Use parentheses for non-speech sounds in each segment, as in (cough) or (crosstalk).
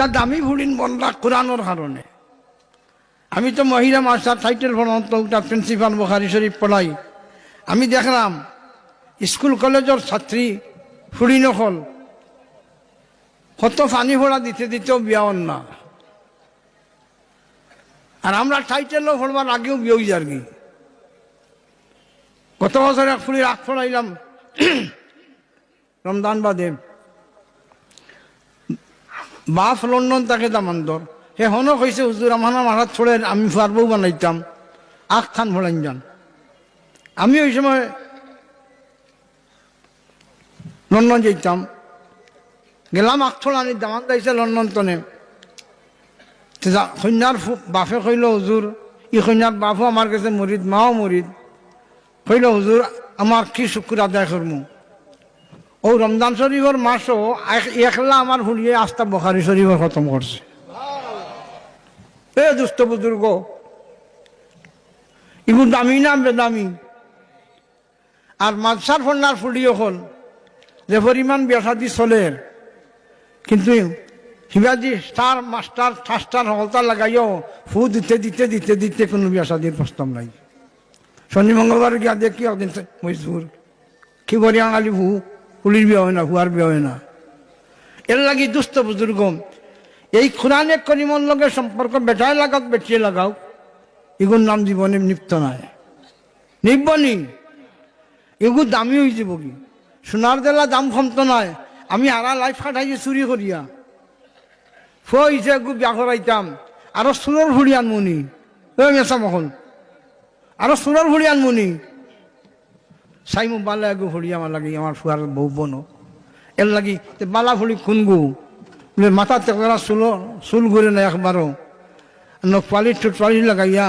একটা দামি ফুলিন বনরা কোরআনোর কারণে আমি তো মহিলা মাস্টার পড়ান্ত ওটা প্রিন্সিপাল বখারি শরীফ পড়াই আমি দেখলাম, স্কুল কলেজের ছাত্রী ফুড়ি নকল। কত পানি ফোড়া দিতে দিতেও বিয়াও না। আর আমরা টাইটেলও পড়বার আগেও বিয়ে যার কি গত বছর এক ফুলির আগ ফোড়াইলাম রমদান (coughs) বাদে। বাপ লন্ডন তাকে দামান্তর হে হনক হয়েছে হুজুর আমার মাথাত ছড়ে আমি ফারবও বানাইতাম। আখ খান ফোড়াইন যান আমি ওই সময় লন্ডন যেতাম গেলাম আখ আনি দামান দাইছে লন্ডন তনে। কন্যার ফু- বাপে কইল হুজুর ই কন্যার বাপও আমার কাছে মরিদ মাও মরিদ কইল হুজুর আমার কি শুক্র আদায় করমু ও রমজান শরীফের মাসও এক- একলা আমার ভুলিয়ে আস্থা বখারি শরীফের খতম করছে। এ দুষ্ট বুজুর্গ এগুলো দামি না বেদামি? আর মাদসার ফন্ডার ফুলিও হল যে পরিমাণ ব্যবসাদি চলে। কিন্তু শিবাজি স্টার, মাস্টার ফাস্টার হলতা লাগাইও ফু দিতে দিতে দিতে দিতে কোনো ব্যবসাদির প্রস্তাব নাই। শনি মঙ্গলবার গিয়া দেখি একদিন মজদুর, কি করি আঙালি ভু পুলির বিয়ে হয় না হুয়ার বিয়ে হয় না। এর লাগি দুস্থ বুজুর্গ এই কোরআনে করিমর লগে সম্পর্ক বেটায় লাগাও বেটিয়ে লাগাও এগুলোর নাম জীবনে নিপ্ত নাই। নিব্বনি এগুলো দামি হয়ে যাব কি? সোনার দেলা দাম কমতো নাই। আমি আরা লাইফ কাটাইছি চুরি করিয়া। ফইছে গু বিয়া করাইতাম। আরও সোনার ভুড়ি আনমুনি ওই মেসা মখন আরও সোনার ভুড়ি আনমুনি সাইমু বালা এগু ভুড়ি আমার লাগে আমার ফুয়ার বউ বনো। এর লাগি বালা ভুড়ি খুনগু মাথা তেকরা চুল চুল ঘুরে না একবারও নকপালি টুটপালি লাগাইয়া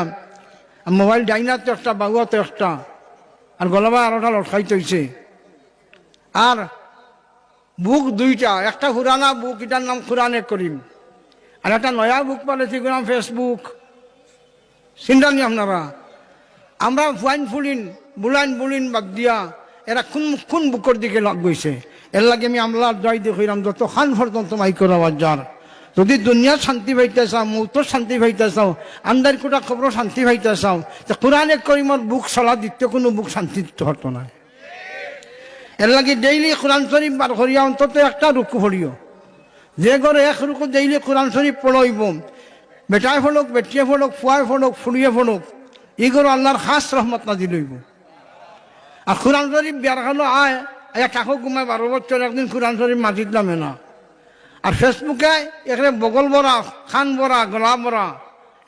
মোবাইল ডাইনা তো একটা বাগুয়া তো একটা। আর গলাবা আরোটা লটকাই তৈছে আর বুক দুইটা, একটা পুরানা বুক এটার নাম কোরআনে করিম আর একটা নয়া বুক পালেছি নাম ফেসবুক চিন্তা নি আপনারা? আমরা ফুয়াইন ফুলিন। বুলাইন বুলিন বাদ দিয়া এরা কোন কোন বুকের দিকে লাগ গৈছে। এর লাগে আমি আমলার জয় দেখাইলাম যত খান পর্যন্ত মাই করা যার যদি দুনিয়া শান্তি পাইতে চাও মৌতর শান্তি পাইতে চাও আন্দার কোটা খবর শান্তি পাইতে চাও, তো কোরআনে করিমর বুক চলা দিতে কোনো বুক শান্তি দিতে হতো না এর লাগে ডেইলি কোরআন শরীফ বার করিয়া অন্তত একটা রুকু ভরিও যে ঘরে এক রুকু ডেইলি কোরআন শরীফ পড়ইব বেটায় ফলক, বেটিয়ে ফলক ফুয়ায় ফলক ফুড়িয়ে ফলক এগুলো আল্লাহর খাস রহমত নাজি লইব আর কোরআন শরীফ হলো, আয় কাকু ঘুমায় বারো বছর, একদিন কোরআন শরীফ মাটিত নামে না। আর ফেসবুকে এখানে বগল বরা খান বরা গলা বরা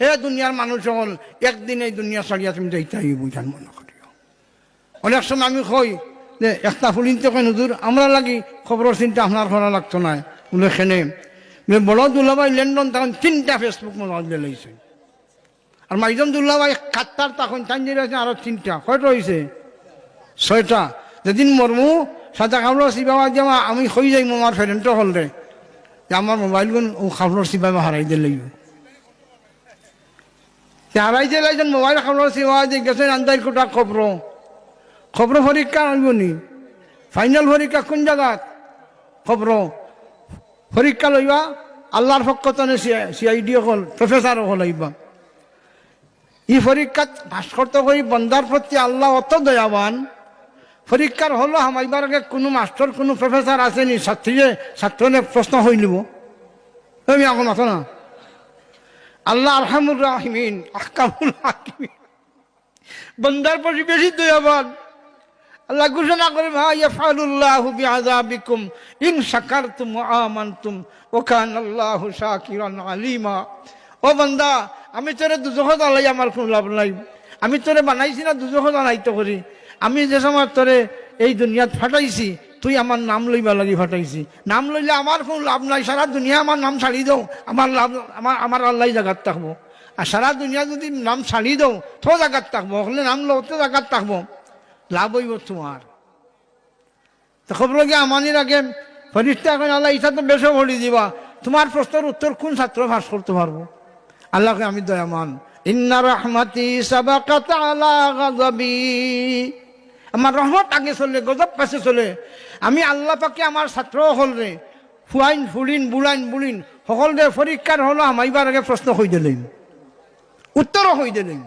হে দুনিয়ার মানুষ হল একদিন এই দুনিয়া ছাড়িয়া তুমি যাইতে বুঝান মনে করিও অনেক সময় আমি কই যে, একটা ফুলিন তো কেন হুজুর, আমরা লাগি খবরের চিন্তা আপনার করা লাগতো না। বলে বলে বড় দুলাভাই লেন্ডন তখন তিনটা ফেসবুক মনে লাইছে আর মাইজন দুল্লাভাই কাত্তার তখন চাঞ্জির আছে, আরও তিনটা। কয়টা হয়েছে ছয়টা। যেদিন মরমু সাদা খাবলো শিবাবা যে আমা- হয়ে যাই আমার হল রে যে আমার মোবাইল গুন ও খাবলোর শিবাবা হারাই দিলে হারাই দিলে একজন মোবাইল খাবলোর শিবা যে গেছেন আন্দার কোটা খবর খবর পরীক্ষা আনব নি। ফাইনাল পরীক্ষা কোন জায়গাত খবর পরীক্ষা লইবা আল্লাহর পক্ষতনে সিআইডি হল প্রফেসর হল আইবা এই পরীক্ষাত পাশ করতে করি বন্দার প্রতি আল্লাহ অত দয়াবান পরীক্ষার হলো আমাইবার আগে কোনো মাস্টার কোনো প্রফেসর আসেনি ছাত্রীয়ে ছাত্রনে প্রশ্ন হইলিব আমি এখন আছো না। আল্লাহ আলহামুর রাহিমিন আহকামুল হাকিমিন বন্দার প্রতি বেশি দয়াবান আল্লাহ ঘোষণা করে ভাই ইয়াফালুল্লাহু বিআযাবিকুম, ইন শাকারতুম ওয়া আমানতুম, ওয়া কানা আল্লাহু শাকিরান আলিমা। ও বান্দা, আমি তোরে দুজখত আলাই আমার কোনো লাভ নাই। আমি তোরে বানাইছি না দুজখত আনাইতে করি আমি যে সময় তোরে এই দুনিয়াত ফাটাইছি, তুই আমার নাম লইবা লাগি ফাটাইছি। নাম লইলে আমার কোনো লাভ নাই, সারা দুনিয়া আমার নাম ছাড়ি দাও। আমার লাভ, আমার আমার আল্লাহ জায়গাত থাকব। আর সারা দুনিয়া যদি নাম ছাড়ি দাও তো জায়গাত থাকব। ওখানে নাম লো তো জায়গাত থাকব। লাভ হইব তোমার। তো খবর কি, আমানির আগে ফরিস্তা এখন আল্লাহ ইচ্ছা তো বেশি ভরি দিবা। তোমার প্রশ্নের উত্তর কোন ছাত্র ফাঁস করতে পারব? আল্লাহকে আমি দয়ামান। ইন্না রহমাতি সাবাকাত আলা গাযাবি। আমার রহমত আগে চলে, গজব পাশে চলে। আমি আল্লাহ পাকে আমার ছাত্র হলরে ফুয়াইন ফুলিন বুলাইন, বুলিন, সকলদের পরীক্ষার হলো আমাইবার আগে প্রশ্ন হই দিলেন। উত্তরও হই দিলেন।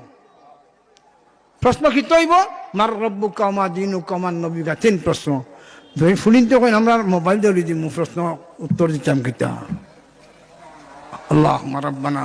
প্রশ্ন কি তৈব মার রব্বু কমা দিন কমান নবিকা তিন প্রশ্ন ধরি ফুলিন তো আমরা মোবাইল ধরে দিই প্রশ্ন উত্তর দিতাম কিতা আল্লাহ মারাব্বানা